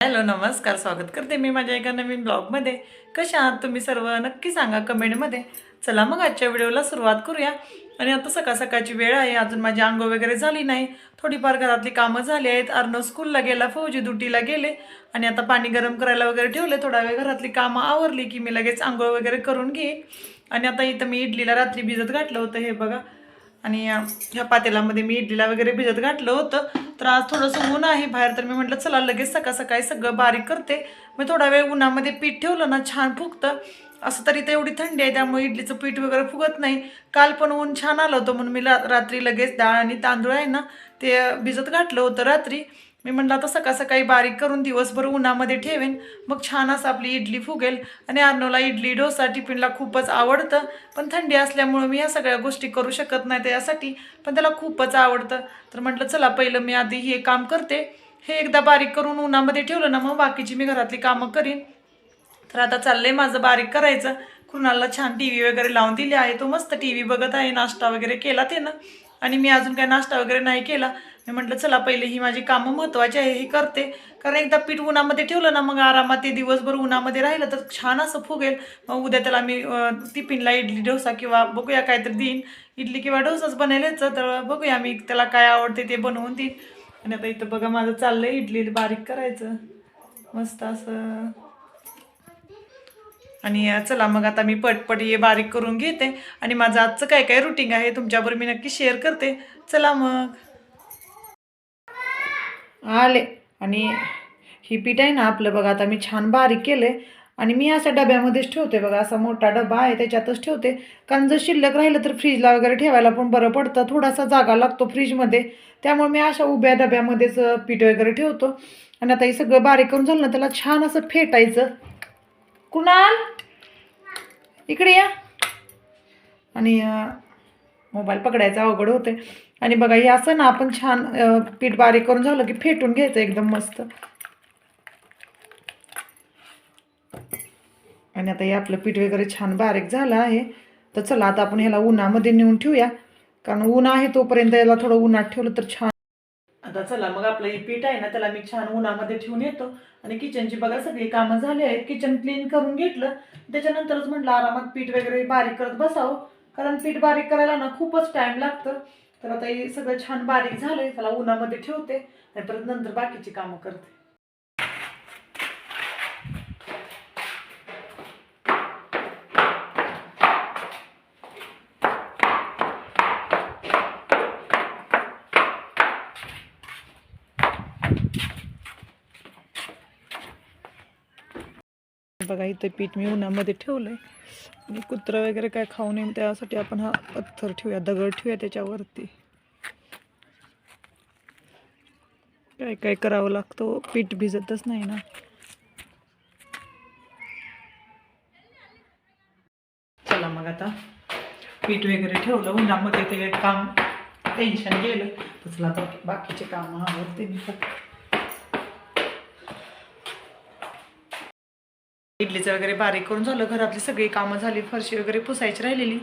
Hello नमस्कार स्वागत करते मी माझ्या एका नवीन ब्लॉगमध्ये. कशा आहात तुम्ही सर्व? नक्की सांगा कमेंटमध्ये. चला मग आजच्या व्हिडिओला सुरुवात करूया. आणि आता सकाळ सकाळची वेळ आहे अजून माझी आंघोळ वगैरे झाली नाही. थोडीफार घरातली कामं झाली आहेत. अर्णव स्कूलला गेला फौजी ड्युटीला गेले. आणि आता पाणी गरम करायला वगैरे ठेवले. थोडा वेळ घरातली कामं आवरली की मी लगेच आंघोळ वगैरे करून घेईन. आणि आता इथं मी इडलीला रात्री भिजत घातलं होतं हे बघा. आणि ह्या पातेल्यामध्ये मी इडलीला वगैरे भिजत घातलं होतं. तर आज थोडंसं ऊन आहे बाहेर तर मी म्हटलं चला लगेच सकाळ सकाळी सगळं बारीक करते. मग थोडा वेळ उन्हामध्ये पीठ ठेवलं ना छान फुगतं. असं तरी तर एवढी थंडी आहे त्यामुळे इडलीचं पीठ वगैरे फुगत नाही. काल पण ऊन छान आलं होतं म्हणून मी रात्री लगेच डाळ आणि तांदूळ आहे ना ते भिजत घातलं होतं रात्री. मी म्हणलं आता सकाळ सकाळी बारीक करून दिवसभर उन्हामध्ये ठेवेन. मग छान असं आपली इडली फुगेल आणि अर्नोला इडली डोसा टिफिनला खूपच आवडतं. पण थंडी असल्यामुळं मी ह्या सगळ्या गोष्टी करू शकत नाही त्यासाठी पण त्याला खूपच आवडतं. तर म्हटलं चला पहिलं मी आधी हे काम करते. हे एकदा बारीक करून उन्हामध्ये ठेवलं ना मग बाकीची मी घरातली कामं करीन. तर आता चाललंय माझं बारीक करायचं. कुणाला छान टी व्ही वगैरे लावून दिली आहे. तो मस्त टी व्ही बघत आहे नाश्ता वगैरे केला ते ना आणि मी अजून काही नाश्ता वगैरे नाही केला. मी म्हटलं चला पहिले ही माझी कामं महत्त्वाची आहे ही करते. कारण एकदा पीठ उन्हामध्ये ठेवलं ना मग आरामात ते दिवसभर उन्हामध्ये राहिलं तर छान असं फुगेल. मग उद्या त्याला मी टिफिनला इडली डोसा किंवा बघूया काहीतरी देईन. इडली किंवा डोसाच बनवलेच तर बघूया मी त्याला काय आवडते ते बनवून देईन. आणि आता इथं बघा माझं चाललंय इडली बारीक करायचं. मस्त असं. आणि चला मग आता मी पटपट हे बारीक करून घेते. आणि माझं आजचं काय काय रुटीन आहे तुमच्याबरोबर मी नक्की शेअर करते. चला मग. आले. आणि ही पीठ आहे ना आपलं बघा आता मी छान बारीक केलं आणि मी अशा डब्यामध्येच ठेवते बघा असा मोठा डबा आहे त्याच्यातच ठेवते. कारण जर शिल्लक राहिलं तर फ्रीजला वगैरे ठेवायला पण बरं पडतं. थोडासा जागा लागतो फ्रीजमध्ये त्यामुळे मी अशा उभ्या डब्यामध्येच पीठ वगैरे ठेवतो. आणि आता हे सगळं बारीक करून झालं ना त्याला छान असं फेटायचं. कुणाल? इकडे या. आणि मोबाईल पकडायचा अवघड होते आणि बघा हे असं ना आपण छान पीठ बारीक करून झालं की फेटून घ्यायचं एकदम मस्त. आणि आता हे आपलं पीठ वगैरे छान बारीक झालं आहे. तर चला आता आपण ह्याला उन्हामध्ये नेऊन ठेवूया. कारण ऊन आहे तोपर्यंत याला थोडं उन्हात ठेवलं तर छान. आता चला मग आपलं हे पीठ आहे ना त्याला मी छान उन्हामध्ये ठेवून येतो. आणि किचनची बघा सगळी कामं झाली आहेत. किचन क्लीन करून घेतलं. त्याच्यानंतरच म्हटलं आरामात पीठ वगैरे बारीक करत बसावं. कारण पीठ बारीक करायला ना खूपच टाइम लागतं. तर आता हे सगळं छान बारीक झालंय त्याला उन्हामध्ये ठेवते आणि परत नंतर बाकीची कामं करते. बघा इथं पीठ मी उन्हामध्ये ठेवलंय. आणि कुत्रा वगैरे काय खाऊ नये त्यासाठी आपण हा पत्थर ठेवूया दगड ठेवूया त्याच्यावरती. काय काय करावं लागतं हो, पीठ भिजतच नाही ना. चला मग आता पीठ वगैरे ठेवलं उन्हामध्ये ते काम टेन्शन गेलं तर चला आता बाकीचे काम आवडते मी फक्त इडलीचं वगैरे बारीक करून झालं घरातली सगळी कामं झाली फरशी वगैरे पुसायची राहिलेली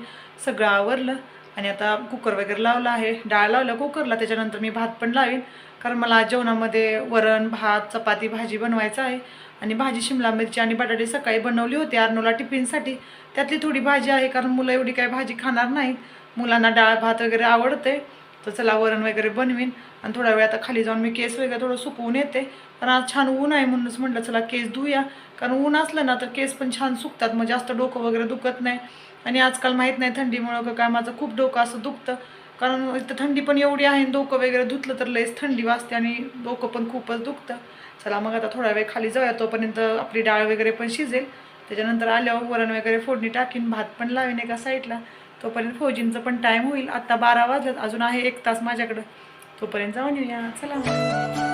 सगळं आवरलं. आणि आता कुकर वगैरे लावला आहे डाळ लावला कुकरला त्याच्यानंतर मी भात पण लावीन. कारण मला जेवणामध्ये वरण भात चपाती भाजी बनवायचं आहे. आणि भाजी शिमला मिरची आणि बटाटे सकाळी बनवली होती अर्नोला टिफिनसाठी. त्यातली थोडी भाजी आहे कारण मुलं एवढी काही भाजी खाणार नाहीत. मुलांना डाळ भात वगैरे आवडते तर चला वरण वगैरे बनवीन. आणि थोड्या वेळ आता खाली जाऊन मी केस वगैरे थोडं सुकवून येते. कारण आज छान ऊन आहे म्हणूनच म्हटलं चला केस धुया कारण ऊन असलं ना तर केस पण छान सुकतात. मग जास्त डोकं वगैरे दुखत नाही. आणि आजकाल माहीत नाही थंडीमुळं काय माझं खूप डोकं असं दुखतं. कारण इथं थंडी पण एवढी आहे आणि डोकं वगैरे धुतलं तर लयच थंडी वाजते आणि डोकं पण खूपच दुखतं. चला मग आता थोडा वेळ खाली जाऊया. तोपर्यंत आपली डाळ वगैरे पण शिजेल. त्याच्यानंतर आल्यावर वरण वगैरे फोडणी टाकीन. भात पण लावेन एका साईडला. तोपर्यंत फौजींचं पण टाईम होईल. आत्ता बारा वाजल्यात अजून आहे एक तास माझ्याकडं. तोपर्यंत जाऊन येऊया. चला.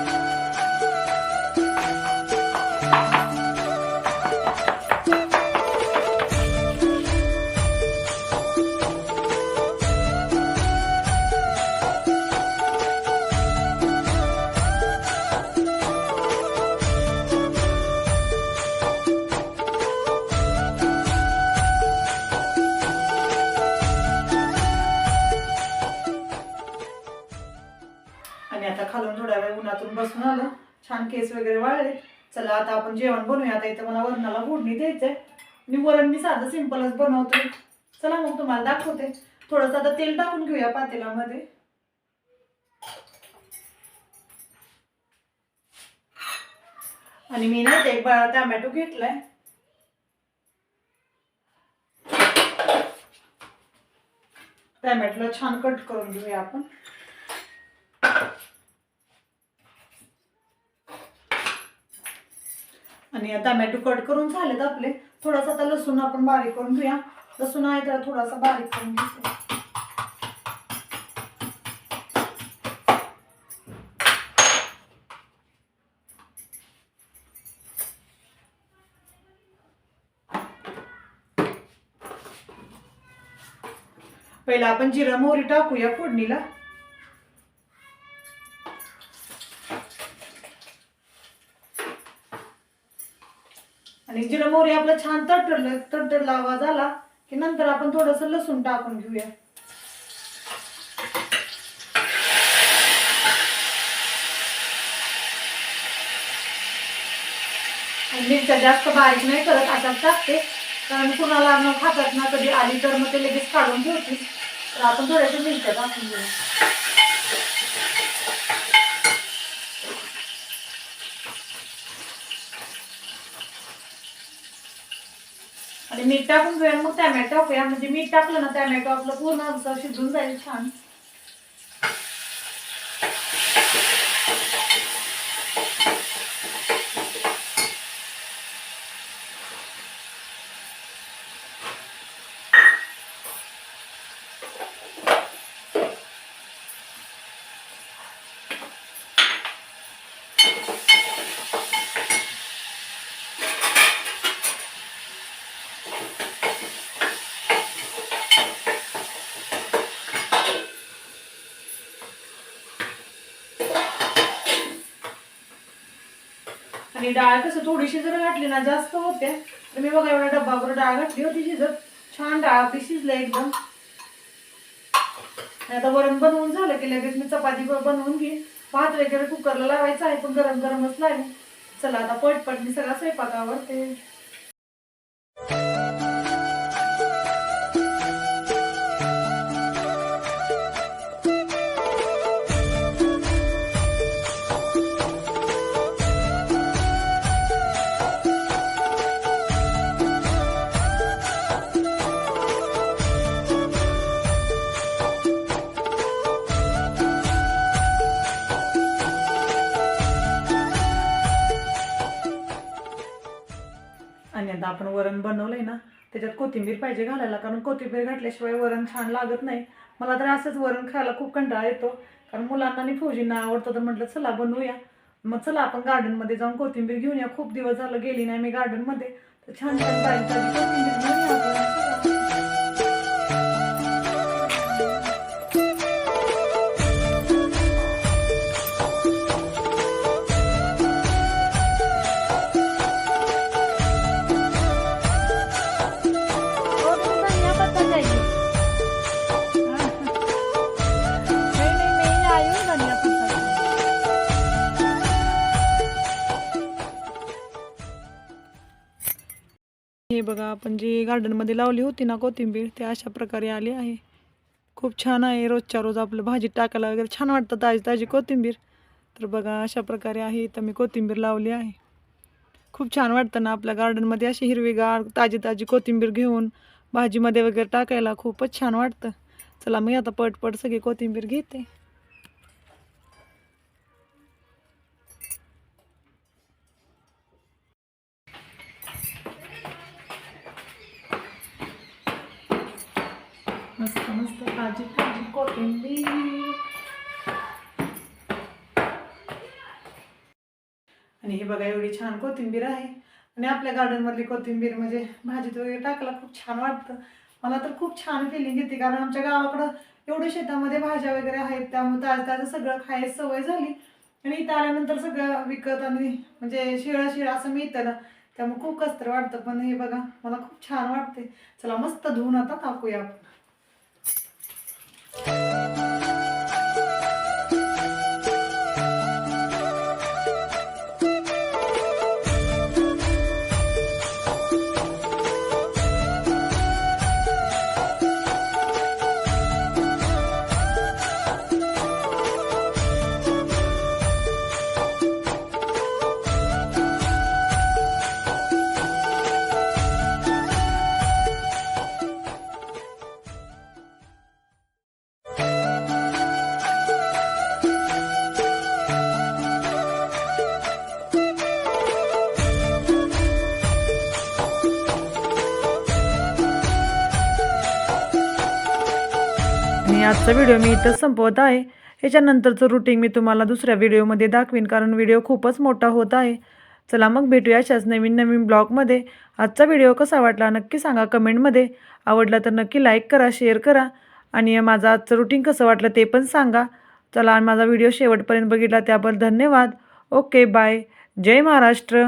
बाथरूम बसून आलं. छान केस वगैरे वाळले. चला आता आपण जेवण बनवूया. आता इथं मला वरणाला फोडणी द्यायचंय. आणि वरण मी साधं सिंपलच बनवते चला मग तुम्हाला दाखवते. थोडंसं आता तेल टाकून घेऊया पातेलामध्ये आणि मी ना ते बाळा टॅमॅटो घेतलाय. टॅमॅटोला छान कट करून घेऊया आपण. आणि टमॅटो कट करून झालेत आपले. थोडासा आता लसूण आपण बारीक करून घेऊया. लसूण आहे तर थोडासा बारीक करून घेतो. पहिला आपण जिरा मोहरी टाकूया फोडणीला. जिरा मोहरी आपलं छान तडतडलं तडतडला आवाज आला की नंतर आपण थोडस लसूण टाकून घेऊया. आणि मिरच्या जास्त बारीक नाही करत आता टाकते. कारण कुणाला न खातात ना कधी आली तर मग ते लगेच काढून ठेवते तर आपण थोड्याशा मिरच्या टाकून घेऊया आणि मीठ टाकून घेऊया मग टॅमॅटो टाकूया. म्हणजे मीठ टाकलं ना टॅमॅटो आपलं पूर्ण असं शिजून जाईल छान. आणि डाळ कसं थोडीशी जर घातली ना जास्त होते. तर मी बघा एवढा डब्बाभर डाळ घातली होती शिजत. छान डाळ आपली शिजले एकदम. आता वरण बनवून झालं की लगेच मी चपाती बनवून घे भात वगैरे कुकरला लावायचा आहे पण गरम गरमच लागेल. चला आता पटपट मी सगळा स्वयंपाक आवडते पहिल्यांदा आपण वरण बनवलंय ना त्याच्यात कोथिंबीर पाहिजे घालायला कारण कोथिंबीर घातल्याशिवाय वरण छान लागत नाही. मला तर असंच वरण खायला खूप कंटाळा येतो कारण मुलांना आणि फौजींना आवडतं तर म्हटलं चला बनवूया. मग चला आपण गार्डनमध्ये जाऊन कोथिंबीर घेऊन या. खूप दिवस झालं गेली नाही मी गार्डनमध्ये. तर छान छान बारीक कोथिंबीर घेऊन या आपण जी गार्डनमध्ये लावली होती ना कोथिंबीर ते अशा प्रकारे आली आहे. खूप छान आहे रोजच्या रोज आपलं भाजी टाकायला वगैरे छान वाटतं ताजी ताजी कोथिंबीर. तर बघा अशा प्रकारे आहे तर मी कोथिंबीर लावली आहे. खूप छान वाटतं ना आपल्या गार्डनमध्ये अशी हिरवीगार ताजी ताजी कोथिंबीर घेऊन भाजीमध्ये वगैरे टाकायला खूपच छान वाटतं. चला मी आता पटपट सगळी कोथिंबीर घेते. मस्त ताजी ताजी कोथिंबीर. आणि हे बघा एवढी छान कोथिंबीर आहे. आणि आपल्या गार्डनमधली कोथिंबीर म्हणजे भाजीत वगैरे टाकायला खूप छान वाटतं. मला तर खूप छान फिलिंग येते कारण आमच्या गावाकडं एवढं शेतामध्ये भाज्या वगैरे आहेत त्यामुळे ताजं ताजं सगळं खायची सवय झाली. आणि इथं आल्यानंतर सगळं विकत आणि म्हणजे शिळं शिळं असं मिळतं ना त्यामुळे खूप कस्तर वाटतं. पण हे बघा मला खूप छान वाटते चला मस्त धुवून आता टाकूया आपण. आणि आजचा व्हिडिओ मी इथंच संपवत आहे. याच्यानंतरचं रुटीन मी तुम्हाला दुसऱ्या व्हिडिओमध्ये दाखवीन कारण व्हिडिओ खूपच मोठा होत आहे. चला मग भेटूया अशाच नवीन नवीन ब्लॉगमध्ये आजचा व्हिडिओ कसा वाटला नक्की सांगा कमेंटमध्ये आवडला तर नक्की लाईक करा शेअर करा. आणि माझं आजचं रुटीन कसं वाटलं ते पण सांगा. चला आणि माझा व्हिडिओ शेवटपर्यंत बघितला त्याबद्दल धन्यवाद. ओके बाय जय महाराष्ट्र.